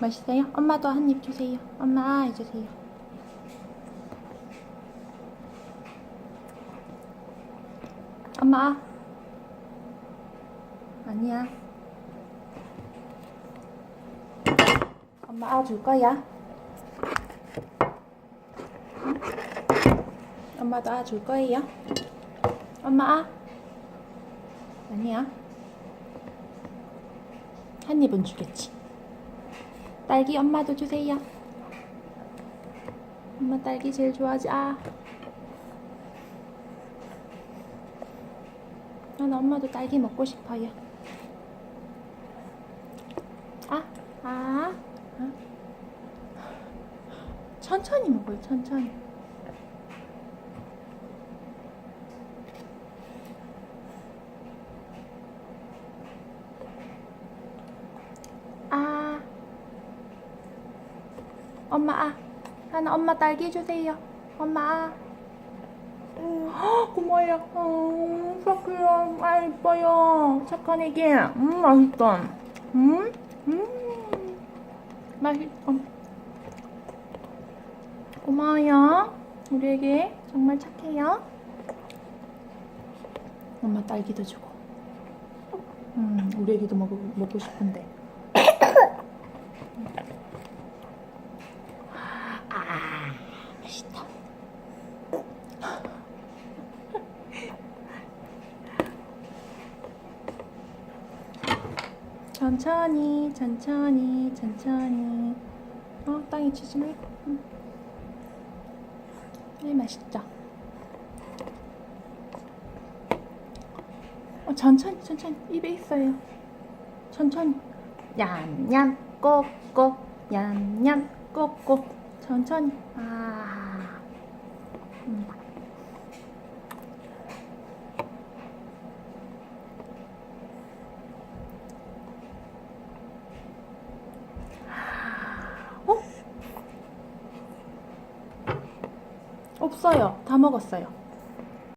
맛있어요? 엄마도 한 입 주세요. 엄마 아 해주세요. 엄마 아. 아니야. 엄마 아줄 거야. 응? 엄마도 아 줄 거예요. 엄마 아. 아니야. 한 입은 주겠지. 딸기 엄마도 주세요. 엄마 딸기 제일 좋아하지. 아. 난 엄마도 딸기 먹고 싶어요. 아, 아, 아. 천천히 먹어요, 천천히. 엄마 아. 하나 엄마 딸기 주세요. 엄마 아. 헉, 고마워요. 어, 착해요. 아, 이뻐요. 착한 애기. 음, 맛있다. 음, 음, 맛있다. 고마워요. 우리 애기 정말 착해요. 엄마 딸기도 주고. 음, 우리 애기도 먹고, 먹고 싶은데. 천천히, 천천히, 천천히. 어, 땅에 치지 말고. 응. 네, 맛있죠? 어, 천천히, 천천히. 입에 있어요. 천천히. 얌얌, 꼭꼭. 얌얌, 꼭꼭. 천천히. 아. 없어요. 다 먹었어요.